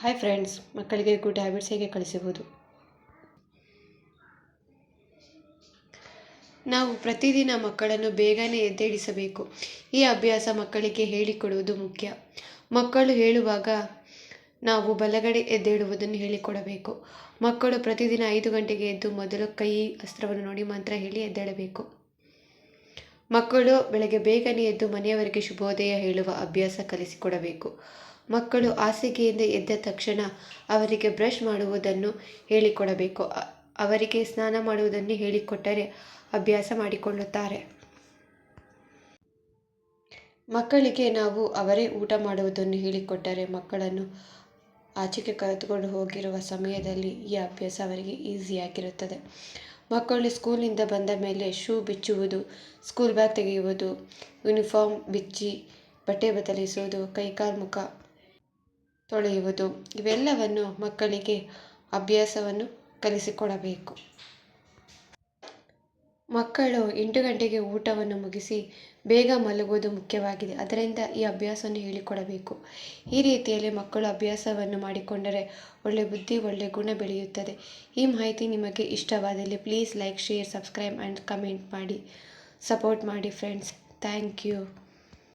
Hi friends ಮಕ್ಕಳಿಗೆ good habits ಹೇಗೆ ಕಳಿಸಬಹುದು? ನಾವು ಪ್ರತಿದಿನ ಮಕ್ಕಳನ್ನು ಬೇಗನೆ ಎದ್ದೇಳಿಸಬೇಕು. ಈ ಅಭ್ಯಾಸ ಮಕ್ಕಳಿಗೆ ಹೇಳಿಕೊಡುವುದು ಮುಖ್ಯ. ಮಕ್ಕಳು ಹೇಳುವಾಗ ನಾವು ಬಲಗಡೆ ಎದ್ದೇಳುವುದನ್ನು ಹೇಳಿಕೊಡಬೇಕು. ಮಕ್ಕಳು ಪ್ರತಿದಿನ ಐದು ಗಂಟೆಗೆ ಎದ್ದು ಮೊದಲು ಕೈ, ಅಸ್ತ್ರವನ್ನು ನೋಡಿ ಮಂತ್ರ ಹೇಳಿ ಎದ್ದೇಳಬೇಕು. ಮಕ್ಕಳು ಬೆಳಗ್ಗೆ ಬೇಗನೆ ಎದ್ದು ಮನೆಯವರಿಗೆ ಶುಭೋದಯ ಹೇಳುವ ಅಭ್ಯಾಸ ಕಲಿಸಿಕೊಡಬೇಕು. ಮಕ್ಕಳು ಹಾಸಿಗೆಯಿಂದ ಎದ್ದ ತಕ್ಷಣ ಅವರಿಗೆ ಬ್ರಷ್ ಮಾಡುವುದನ್ನು ಹೇಳಿಕೊಡಬೇಕು. ಅವರಿಗೆ ಸ್ನಾನ ಮಾಡುವುದನ್ನು ಹೇಳಿಕೊಟ್ಟರೆ ಅಭ್ಯಾಸ ಮಾಡಿಕೊಳ್ಳುತ್ತಾರೆ. ಮಕ್ಕಳಿಗೆ ನಾವು ಅವರೇ ಊಟ ಮಾಡುವುದನ್ನು ಹೇಳಿಕೊಟ್ಟರೆ ಮಕ್ಕಳನ್ನು ಆಚೆಗೆ ಕರೆದುಕೊಂಡು ಹೋಗಿರುವ ಸಮಯದಲ್ಲಿ ಈ ಅಭ್ಯಾಸ ಅವರಿಗೆ ಈಸಿಯಾಗಿರುತ್ತದೆ ಮಕ್ಕಳು ಸ್ಕೂಲಿಂದ ಬಂದ ಮೇಲೆ ಶೂ ಬಿಚ್ಚುವುದು ಸ್ಕೂಲ್ ಬ್ಯಾಗ್ ತೆಗೆಯುವುದು ಯೂನಿಫಾರ್ಮ್ ಬಿಚ್ಚಿ ಬಟ್ಟೆ ಬದಲಿಸುವುದು, ಕೈಕಾಲು ಮುಖ ತೊಳೆಯುವುದು. ಇವೆಲ್ಲವನ್ನು ಮಕ್ಕಳಿಗೆ ಅಭ್ಯಾಸವನ್ನು ಕಲಿಸಿಕೊಡಬೇಕು. ಮಕ್ಕಳು ಎಂಟು ಗಂಟೆಗೆ ಊಟವನ್ನು ಮುಗಿಸಿ ಬೇಗ ಮಲಗುವುದು ಮುಖ್ಯವಾಗಿದೆ. ಅದರಿಂದ ಈ ಅಭ್ಯಾಸವನ್ನು ಹೇಳಿಕೊಡಬೇಕು. ಈ ರೀತಿಯಲ್ಲಿ ಮಕ್ಕಳು ಅಭ್ಯಾಸವನ್ನು ಮಾಡಿಕೊಂಡರೆ ಒಳ್ಳೆ ಬುದ್ಧಿ, ಒಳ್ಳೆ ಗುಣ ಬೆಳೆಯುತ್ತದೆ. ಈ ಮಾಹಿತಿ ನಿಮಗೆ ಇಷ್ಟವಾದಲ್ಲಿ please like, share, subscribe and comment ಮಾಡಿ, ಸಪೋರ್ಟ್ ಮಾಡಿ ಫ್ರೆಂಡ್ಸ್. Thank you.